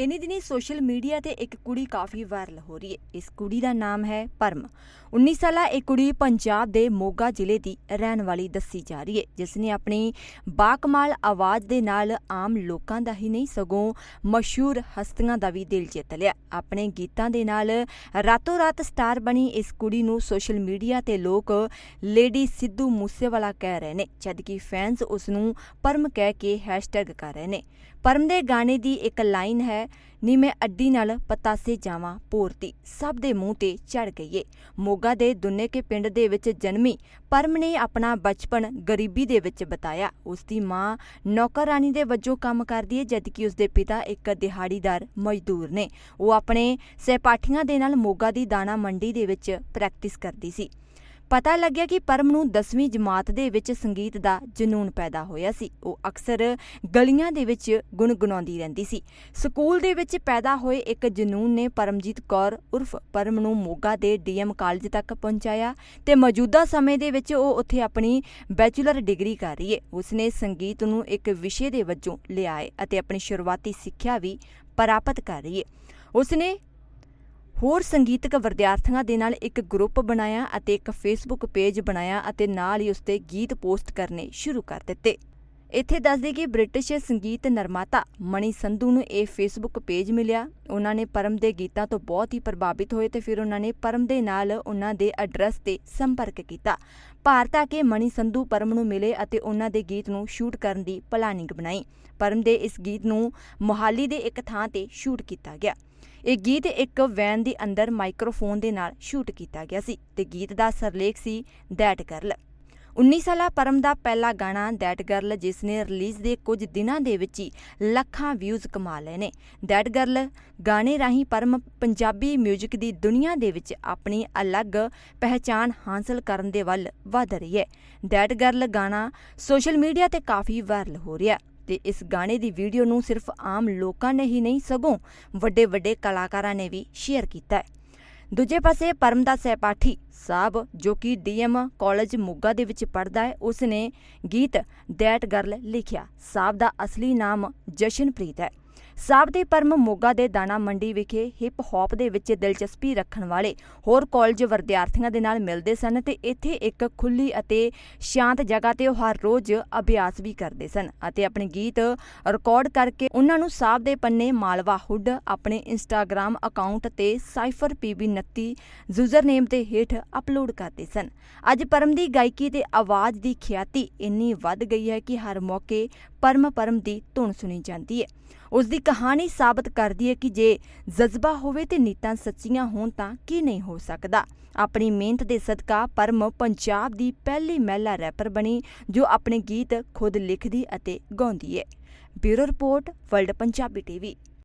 ਇਨੀ ਦਿਨੀ social media ਤੇ ਇੱਕ ਕੁੜੀ ਕਾਫੀ ਵਾਇਰਲ ਹੋ ਰਹੀ ਹੈ। ਇਸ ਕੁੜੀ ਦਾ ਨਾਮ ਹੈ ਪਰਮ। 19 ਸਾਲਾ ਇਹ ਕੁੜੀ ਪੰਜਾਬ ਦੇ ਮੋਗਾ ਜ਼ਿਲ੍ਹੇ ਦੀ ਰਹਿਣ ਵਾਲੀ ਦੱਸੀ ਜਾ ਰਹੀ ਹੈ। ਜਿਸ ਨੇ ਆਪਣੀ ਬਾਕਮਾਲ ਆਵਾਜ਼ ਦੇ ਨਾਲ ਆਮ ਲੋਕਾਂ ਦਾ ਹੀ ਨਹੀਂ, ਸਗੋਂ ਮਸ਼ਹੂਰ ਹਸਤੀਆਂ ਦਾ ਵੀ ਦਿਲ ਜਿੱਤ ਲਿਆ। ਆਪਣੇ ਗੀਤਾਂ ਦੇ ਨਾਲ ਰਾਤੋਂ ਰਾਤ ਸਟਾਰ ਬਣੀ ਇਸ ਕੁੜੀ ਨੂੰ ਸੋਸ਼ਲ ਮੀਡੀਆ ਤੇ ਲੋਕ ਲੇਡੀ ਸਿੱਧੂ ਮੂਸੇਵਾਲਾ ਕਹਿ ਰਹੇ ਨੇ, ਜਦਕਿ ਫੈਨਸ ਉਸ ਨੂੰ ਪਰਮ ਕਹਿ ਕੇ ਹੈਸ਼ਟੈਗ ਕਰ ਰਹੇ ਨੇ। ਪਰਮ ਦੇ ਗਾਣੇ ਦੀ ਇੱਕ ਲਾਈਨ ਹੈ, ਨੀ ਮੈਂ ਅੱਡੀ ਨਾਲ ਪਤਾਸੇ ਜਾਵਾਂ ਪੋਰਤੀ। ਸਭ ਦੇ ਮੂੰਹ ਤੇ ਚੜ ਗਈ ਏ ਮੋਗਾ ਦੇ ਦੁੰਨੇ ਕੇ ਪਿੰਡ ਦੇ ਵਿੱਚ ਜਨਮੀ ਪਰਮ ਨੇ ਆਪਣਾ ਬਚਪਨ ਗਰੀਬੀ ਦੇ ਵਿੱਚ ਬਤਾਇਆ। ਉਸ ਦੀ ਮਾਂ ਨੌਕਰਾਨੀ ਦੇ ਵਜੋਂ ਕੰਮ ਕਰਦੀ ਹੈ, ਜਦਕਿ ਉਸ ਦੇ ਪਿਤਾ ਇੱਕ ਦਿਹਾੜੀਦਾਰ ਮਜ਼ਦੂਰ ਨੇ। ਉਹ ਆਪਣੇ ਸਹਿਪਾਠੀਆਂ ਦੇ ਨਾਲ ਮੋਗਾ ਦੀ ਦਾਣਾ ਮੰਡੀ ਦੇ ਵਿੱਚ ਪ੍ਰੈਕਟਿਸ ਕਰਦੀ ਸੀ। ਪਤਾ ਲੱਗਿਆ ਕਿ ਪਰਮ ਨੂੰ 10ਵੀਂ ਜਮਾਤ ਦੇ ਵਿੱਚ ਸੰਗੀਤ ਦਾ ਜਨੂਨ ਪੈਦਾ ਹੋਇਆ ਸੀ। ਉਹ ਅਕਸਰ ਗਲੀਆਂ ਦੇ ਵਿੱਚ ਗੁੰਗਣਾਉਂਦੀ ਰਹਿੰਦੀ ਸੀ। ਸਕੂਲ ਦੇ ਵਿੱਚ ਪੈਦਾ ਹੋਏ ਇੱਕ ਜਨੂਨ ਨੇ ਪਰਮਜੀਤ ਕੌਰ ਉਰਫ ਪਰਮ ਨੂੰ ਮੋਗਾ ਦੇ ਡੀਐਮ ਕਾਲਜ ਤੱਕ ਪਹੁੰਚਾਇਆ ਤੇ ਮੌਜੂਦਾ ਸਮੇਂ ਦੇ ਵਿੱਚ ਉਹ ਉੱਥੇ ਆਪਣੀ ਬੈਚਲਰ ਡਿਗਰੀ ਕਰ ਰਹੀ ਹੈ ਉਸਨੇ ਸੰਗੀਤ ਨੂੰ ਇੱਕ ਵਿਸ਼ੇ ਦੇ ਵਜੋਂ ਲਿਆ ਹੈ ਅਤੇ ਆਪਣੀ ਸ਼ੁਰੂਆਤੀ ਸਿੱਖਿਆ ਵੀ ਪ੍ਰਾਪਤ ਕਰ ਰਹੀ ਹੈ ਉਸਨੇ ਹੋਰ ਸੰਗੀਤਕ ਵਿਦਿਆਰਥੀਆਂ ਦੇ ਨਾਲ ਇੱਕ ਗਰੁੱਪ ਬਣਾਇਆ ਅਤੇ ਇੱਕ ਫੇਸਬੁੱਕ ਪੇਜ ਬਣਾਇਆ ਅਤੇ ਨਾਲ ਹੀ ਉਸ ਤੇ ਗੀਤ ਪੋਸਟ ਕਰਨੇ ਸ਼ੁਰੂ ਕਰ ਦਿੱਤੇ। ਇੱਥੇ ਦੱਸਦੇ ਕਿ ਬ੍ਰਿਟਿਸ਼ ਸੰਗੀਤ ਨਿਰਮਾਤਾ ਮਣੀ ਸੰਧੂ ਨੂੰ ਇਹ ਫੇਸਬੁੱਕ ਪੇਜ ਮਿਲਿਆ। ਉਹਨਾਂ ਨੇ ਪਰਮ ਦੇ ਗੀਤਾਂ ਤੋਂ ਬਹੁਤ ਹੀ ਪ੍ਰਭਾਵਿਤ ਹੋਏ ਤੇ ਫਿਰ ਉਹਨਾਂ ਨੇ ਪਰਮ ਦੇ ਨਾਲ ਉਹਨਾਂ ਦੇ ਐਡਰੈਸ ਤੇ ਸੰਪਰਕ ਕੀਤਾ। ਭਾਰਤ ਆ ਕੇ ਮਣੀ ਸੰਧੂ ਪਰਮ ਨੂੰ ਮਿਲੇ ਅਤੇ ਉਹਨਾਂ ਦੇ ਗੀਤ ਨੂੰ ਸ਼ੂਟ ਕਰਨ ਦੀ ਪਲਾਨਿੰਗ ਬਣਾਈ। ਪਰਮ ਦੇ ਇਸ ਗੀਤ ਨੂੰ ਮੋਹਾਲੀ ਦੇ ਇੱਕ ਥਾਂ ਤੇ ਸ਼ੂਟ ਕੀਤਾ ਗਿਆ। ਇਹ ਗੀਤ ਇੱਕ ਵੈਨ ਦੇ ਅੰਦਰ ਮਾਈਕ੍ਰੋਫੋਨ ਦੇ ਨਾਲ ਸ਼ੂਟ ਕੀਤਾ ਗਿਆ ਸੀ ਤੇ ਗੀਤ ਦਾ ਸਰਲੇਖ ਸੀ ਦੈਟ ਗਰਲ 19 ਸਾਲਾ ਪਰਮ ਦਾ ਪਹਿਲਾ ਗਾਣਾ ਦੈਟ ਗਰਲ ਜਿਸ ਨੇ ਰਿਲੀਜ਼ ਦੇ ਕੁਝ ਦਿਨਾਂ ਦੇ ਵਿੱਚ ਹੀ ਲੱਖਾਂ ਵਿਊਜ਼ ਕਮਾ ਲਏ ਨੇ। ਦੈਟ ਗਰਲ ਗਾਣੇ ਰਾਹੀਂ ਪਰਮ ਪੰਜਾਬੀ 뮤직 ਦੀ ਦੁਨੀਆ ਦੇ ਵਿੱਚ ਆਪਣੀ ਅਲੱਗ ਪਹਿਚਾਨ ਹਾਸਲ ਕਰਨ ਦੇ ਵੱਲ ਵਧ ਰਹੀ ਹੈ। ਦੈਟ ਗਰਲ ਗਾਣਾ ਸੋਸ਼ਲ ਮੀਡੀਆ ਤੇ ਕਾਫੀ ਵਾਇਰਲ ਹੋ ਰਿਹਾ। ਤੇ ਇਸ ਗਾਣੇ ਦੀ ਵੀਡੀਓ ਨੂੰ ਸਿਰਫ ਆਮ ਲੋਕਾਂ ਨੇ ਹੀ ਨਹੀਂ, ਸਗੋਂ ਵੱਡੇ ਵੱਡੇ ਕਲਾਕਾਰਾਂ ਨੇ ਵੀ ਸ਼ੇਅਰ ਕੀਤਾ ਹੈ। ਦੂਜੇ ਪਾਸੇ ਪਰਮਦਾਸ ਸਹਿਪਾਠੀ ਸਾਹਿਬ, ਜੋ ਕਿ ਡੀਐਮ ਕਾਲਜ ਮੋਗਾ ਦੇ ਵਿੱਚ ਪੜਦਾ ਹੈ, ਉਸ ਨੇ ਗੀਤ ਦੈਟ ਗਰਲ ਲਿਖਿਆ। ਸਾਹਿਬ ਦਾ ਅਸਲੀ ਨਾਮ ਜਸ਼ਨਪ੍ਰੀਤ ਹੈ। ਸਾਹਿਬ ਦੇ ਪਰਮ ਮੋਗਾ ਦੇ ਦਾਣਾ ਮੰਡੀ ਵਿਖੇ ਹਿਪ ਹੌਪ ਦੇ ਵਿੱਚ ਦਿਲਚਸਪੀ ਰੱਖਣ ਵਾਲੇ ਹੋਰ ਕਾਲਜ ਵਿਦਿਆਰਥੀਆਂ ਦੇ ਨਾਲ ਮਿਲਦੇ ਸਨ ਤੇ ਇੱਥੇ ਇੱਕ ਖੁੱਲੀ ਅਤੇ ਸ਼ਾਂਤ ਜਗ੍ਹਾ ਤੇ ਉਹ ਹਰ ਰੋਜ਼ ਅਭਿਆਸ ਵੀ ਕਰਦੇ ਸਨ ਅਤੇ ਆਪਣੇ ਗੀਤ ਰਿਕਾਰਡ ਕਰਕੇ ਉਹਨਾਂ ਨੂੰ ਸਾਹਿਬ ਦੇ ਪੰਨੇ ਮਾਲਵਾ ਹੁੱਡ ਆਪਣੇ ਇੰਸਟਾਗ੍ਰam ਅਕਾਊਂਟ ਤੇ ਸਾਈਫਰ PB29 ਯੂਜ਼ਰ ਨੇਮ ਤੇ ਹੇਠ ਅਪਲੋਡ ਕਰਦੇ ਸਨ। ਅੱਜ ਪਰਮ ਦੀ ਗਾਇਕੀ ਤੇ ਆਵਾਜ਼ ਦੀ ਖਿਆਤੀ ਇੰਨੀ ਵੱਧ ਗਈ ਹੈ ਕਿ ਹਰ ਮੌਕੇ ਪਰਮ ਪਰਮ ਦੀ ਧੁਨ ਸੁਣੀ ਜਾਂਦੀ ਹੈ। ਉਸ ਦੀ ਕਹਾਣੀ ਸਾਬਤ ਕਰਦੀ ਹੈ ਕਿ ਜੇ ਜਜ਼ਬਾ ਹੋਵੇ ਤੇ ਨੀਤਾਂ ਸੱਚੀਆਂ ਹੋਣ ਤਾਂ ਕੀ ਨਹੀਂ ਹੋ ਸਕਦਾ। ਆਪਣੀ ਮਿਹਨਤ ਦੇ ਸਦਕਾ ਪਰਮ ਪੰਜਾਬ ਦੀ ਪਹਿਲੀ ਮਹਿਲਾ ਰੈਪਰ ਬਣੀ, ਜੋ ਆਪਣੇ ਗੀਤ ਖੁਦ ਲਿਖਦੀ ਅਤੇ ਗਾਉਂਦੀ ਹੈ। Bureau report, world Punjabi TV.